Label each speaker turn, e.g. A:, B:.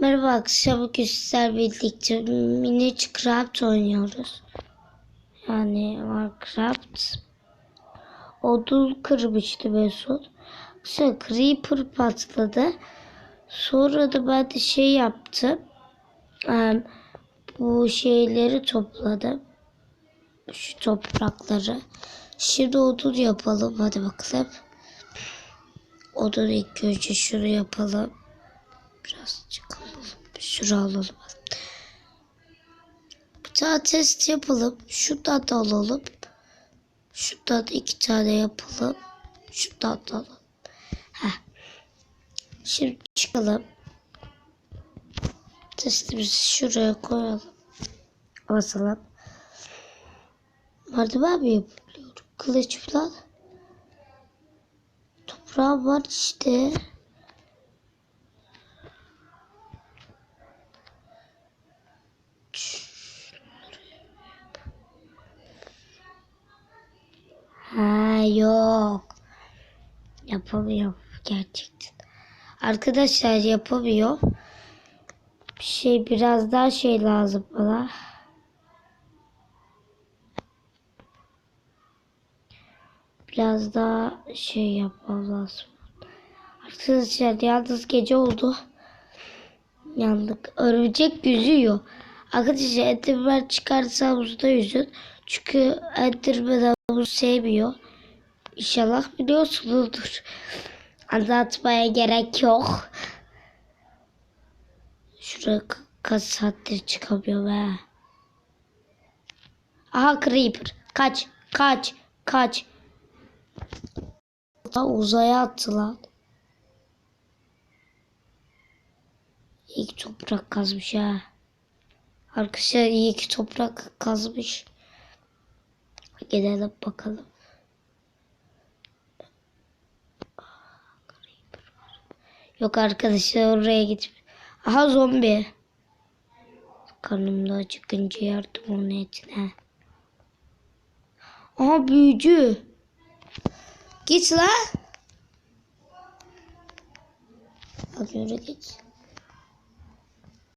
A: Merhaba akşam sizler birlikte Minic Craft oynuyoruz. Yani Minecraft. Odun kırmıştı Mesut. Sonra Creeper patladı. Sonra da ben de şey yaptım. Bu şeyleri topladım. Şu toprakları. Şimdi odun yapalım. Hadi bakalım. Odun ilk önce şunu yapalım. Biraz Şuraya alalım. Bir tane test yapalım. Şuradan da alalım. Şuradan da iki tane yapalım. Şuradan da alalım. Heh. Şimdi çıkalım. Testimizi şuraya koyalım. Basalım. Merdiven mi yapabiliyorum? Kılıç falan. Toprağım var işte. Ha yok. Yapamıyor gerçekten. Arkadaşlar yapamıyor. Bir şey biraz daha şey lazım bana. Biraz daha şey yapmam lazım. Arkadaşlar yalnız gece oldu. Yandık. Örümcek yüzüyor. Arkadaşlar Enderman çıkarsa havuzda yüzün. Çünkü Enderman havuzu sevmiyor. İnşallah biliyorsunuzdur. Anlatmaya gerek yok. Şuraya kaç saattir çıkamıyorum be. Aha Creeper. Kaç. Kaç. Kaç. Uzaya attı lan. Ki toprak kazmış ha. Arkadaşlar iyi ki toprak kazmış. Gidelim bakalım. Yok arkadaşlar oraya git. Aha zombi. Karnımda acıkınca yardım onun etine. Aha büyücü. Git la. Hadi yürü git.